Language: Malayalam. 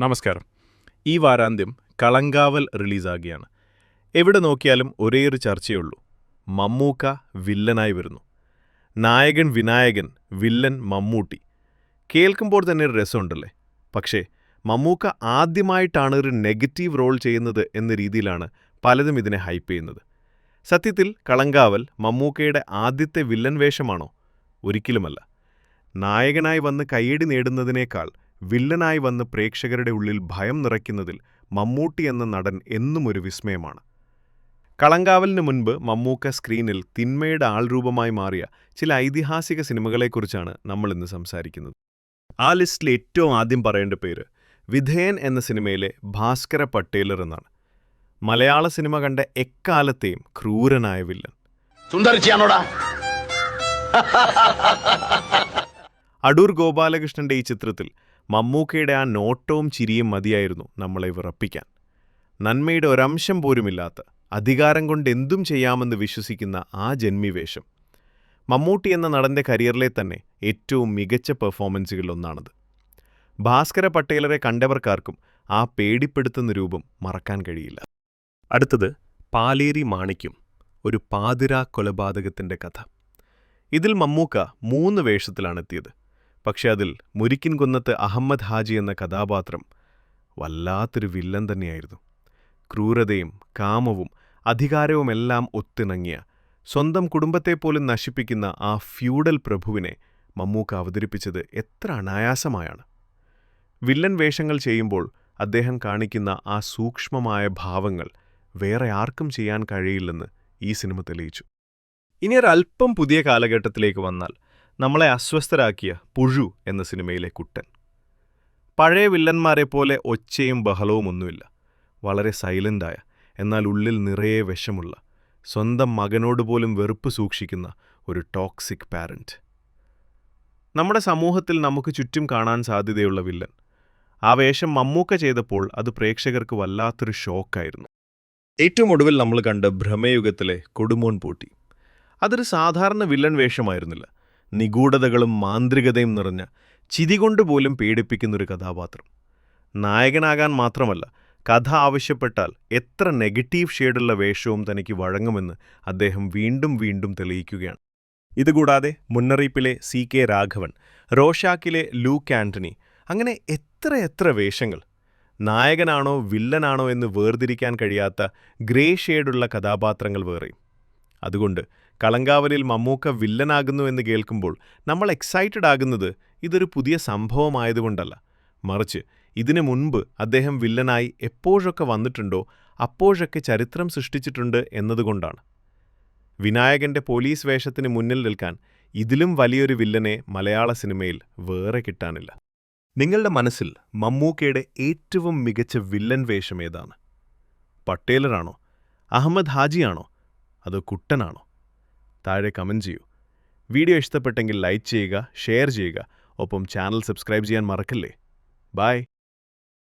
നമസ്കാരം. ഈ വാരാന്ത്യം കളങ്കാവൽ റിലീസാകുകയാണ്. എവിടെ നോക്കിയാലും ഒരേയൊരു ചർച്ചയുള്ളൂ. മമ്മൂക്ക വില്ലനായി വരുന്നു. നായകൻ വിനായകൻ വില്ലൻ മമ്മൂട്ടി. കേൾക്കുമ്പോൾ തന്നെ ഒരു രസമുണ്ടല്ലേ? പക്ഷേ മമ്മൂക്ക ആദ്യമായിട്ടാണ് ഒരു നെഗറ്റീവ് റോൾ ചെയ്യുന്നത് എന്ന രീതിയിലാണ് പലതും ഇതിനെ ഹൈപ്പ് ചെയ്യുന്നത്. സത്യത്തിൽ കളങ്കാവൽ മമ്മൂക്കയുടെ ആദ്യത്തെ വില്ലൻ വേഷമാണോ? ഒരിക്കലുമല്ല. നായകനായി വന്ന് കയ്യടി നേടുന്നതിനേക്കാൾ വില്ലനായി വന്ന് പ്രേക്ഷകരുടെ ഉള്ളിൽ ഭയം നിറയ്ക്കുന്നതിൽ മമ്മൂട്ടി എന്ന നടൻ എന്നും ഒരു വിസ്മയമാണ്. കളങ്കാവലിന് മുൻപ് മമ്മൂക്ക സ്ക്രീനിൽ തിന്മയുടെ ആൾരൂപമായി മാറിയ ചില ഐതിഹാസിക സിനിമകളെക്കുറിച്ചാണ് നമ്മൾ ഇന്ന് സംസാരിക്കുന്നത്. ആ ലിസ്റ്റിൽ ഏറ്റവും ആദ്യം പറയേണ്ട പേര് വിധേയൻ എന്ന സിനിമയിലെ ഭാസ്കര പട്ടേലർ എന്നാണ്. മലയാള സിനിമ കണ്ട എക്കാലത്തെയും ക്രൂരനായ വില്ലൻ. അടൂർ ഗോപാലകൃഷ്ണന്റെ ഈ ചിത്രത്തിൽ മമ്മൂക്കയുടെ ആ നോട്ടവും ചിരിയും മതിയായിരുന്നു നമ്മളെ വിറപ്പിക്കാൻ. നന്മയുടെ ഒരംശം പോലുമില്ലാത്ത അധികാരം കൊണ്ട് എന്തും ചെയ്യാമെന്ന് വിശ്വസിക്കുന്ന ആ ജന്മിവേഷം. മമ്മൂട്ടി എന്ന നടന്റെ കരിയറിലെ തന്നെ ഏറ്റവും മികച്ച പെർഫോമൻസുകളിലൊന്നാണത്. ഭാസ്കര പട്ടേലറെ കണ്ടവർക്കാർക്കും ആ പേടിപ്പെടുത്തുന്ന രൂപം മറക്കാൻ കഴിയില്ല. അടുത്തത് പാലേരി മാണിക്കും ഒരു പാതിരാ കൊലപാതകത്തിന്റെ കഥ. ഇതിൽ മമ്മൂക്ക മൂന്ന് വേഷത്തിലാണെത്തിയത്. പക്ഷെ അതിൽ മുരിക്കിൻ കുന്നത്ത് അഹമ്മദ് ഹാജി എന്ന കഥാപാത്രം വല്ലാത്തൊരു വില്ലൻ തന്നെയായിരുന്നു. ക്രൂരതയും കാമവും അധികാരവുമെല്ലാം ഒത്തിണങ്ങിയ സ്വന്തം കുടുംബത്തെപ്പോലും നശിപ്പിക്കുന്ന ആ ഫ്യൂഡൽ പ്രഭുവിനെ മമ്മൂക്ക അവതരിപ്പിച്ചത് എത്ര അനായാസമായാണ്. വില്ലൻ വേഷങ്ങൾ ചെയ്യുമ്പോൾ അദ്ദേഹം കാണിക്കുന്ന ആ സൂക്ഷ്മമായ ഭാവങ്ങൾ വേറെ ആർക്കും ചെയ്യാൻ കഴിയില്ലെന്ന് ഈ സിനിമ തെളിയിച്ചു. ഇനി ഒരല്പം പുതിയ കാലഘട്ടത്തിലേക്ക് വന്നാൽ നമ്മളെ അസ്വസ്ഥരാക്കിയ പുഴു എന്ന സിനിമയിലെ കുട്ടൻ. പഴയ വില്ലന്മാരെ പോലെ ഒച്ചയും ബഹളവും ഒന്നുമില്ല. വളരെ സൈലന്റായ എന്നാൽ ഉള്ളിൽ നിറയെ വിഷമുള്ള സ്വന്തം മകനോട് പോലും വെറുപ്പ് സൂക്ഷിക്കുന്ന ഒരു ടോക്സിക് പാരന്റ് നമ്മുടെ സമൂഹത്തിൽ നമുക്ക് ചുറ്റും കാണാൻ സാധ്യതയുള്ള വില്ലൻ. ആ വേഷം മമ്മൂക്ക ചെയ്തപ്പോൾ അത് പ്രേക്ഷകർക്ക് വല്ലാത്തൊരു ഷോക്കായിരുന്നു. ഏറ്റവും ഒടുവിൽ നമ്മൾ കണ്ട ഭ്രമയുഗത്തിലെ കൊടുമോൻ പൂട്ടി. അതൊരു സാധാരണ വില്ലൻ വേഷമായിരുന്നില്ല. നിഗൂഢതകളും മാന്ത്രികതയും നിറഞ്ഞ ചിതി കൊണ്ടുപോലും പേടിപ്പിക്കുന്നൊരു കഥാപാത്രം. നായകനാകാൻ മാത്രമല്ല കഥ ആവശ്യപ്പെട്ടാൽ എത്ര നെഗറ്റീവ് ഷെയ്ഡുള്ള വേഷവും തനിക്ക് വഴങ്ങുമെന്ന് അദ്ദേഹം വീണ്ടും വീണ്ടും തെളിയിക്കുകയാണ്. ഇതുകൂടാതെ മുന്നറിയിപ്പിലെ സി കെ രാഘവൻ റോഷാക്കിലെ ലൂക്ക് ആന്റണി അങ്ങനെ എത്ര എത്ര വേഷങ്ങൾ. നായകനാണോ വില്ലനാണോ എന്ന് വേർതിരിക്കാൻ കഴിയാത്ത ഗ്രേ ഷെയ്ഡുള്ള കഥാപാത്രങ്ങൾ വേറെയും. അതുകൊണ്ട് കളങ്കാവലിൽ മമ്മൂക്ക വില്ലനാകുന്നു എന്ന് കേൾക്കുമ്പോൾ നമ്മൾ എക്സൈറ്റഡ് ആകുന്നത് ഇതൊരു പുതിയ സംഭവമായതുകൊണ്ടല്ല. മറിച്ച് ഇതിനു മുൻപ് അദ്ദേഹം വില്ലനായി എപ്പോഴൊക്കെ വന്നിട്ടുണ്ടോ അപ്പോഴൊക്കെ ചരിത്രം സൃഷ്ടിച്ചിട്ടുണ്ട് എന്നതുകൊണ്ടാണ്. വിനായകന്റെ പോലീസ് വേഷത്തിന് മുന്നിൽ നിൽക്കാൻ ഇതിലും വലിയൊരു വില്ലനെ മലയാള സിനിമയിൽ വേറെ കിട്ടാനില്ല. നിങ്ങളുടെ മനസ്സിൽ മമ്മൂക്കയുടെ ഏറ്റവും മികച്ച വില്ലൻ വേഷം ഏതാണ്? പട്ടേലറാണോ? അഹമ്മദ് ഹാജിയാണോ? അതോ കുട്ടനാണോ? താഴെ കമന്റ് ചെയ്യൂ. വീഡിയോ ഇഷ്ടപ്പെട്ടെങ്കിൽ ലൈക്ക് ചെയ്യുക ഷെയർ ചെയ്യുക ഒപ്പം ചാനൽ സബ്സ്ക്രൈബ് ചെയ്യാൻ മറക്കല്ലേ? ബായ്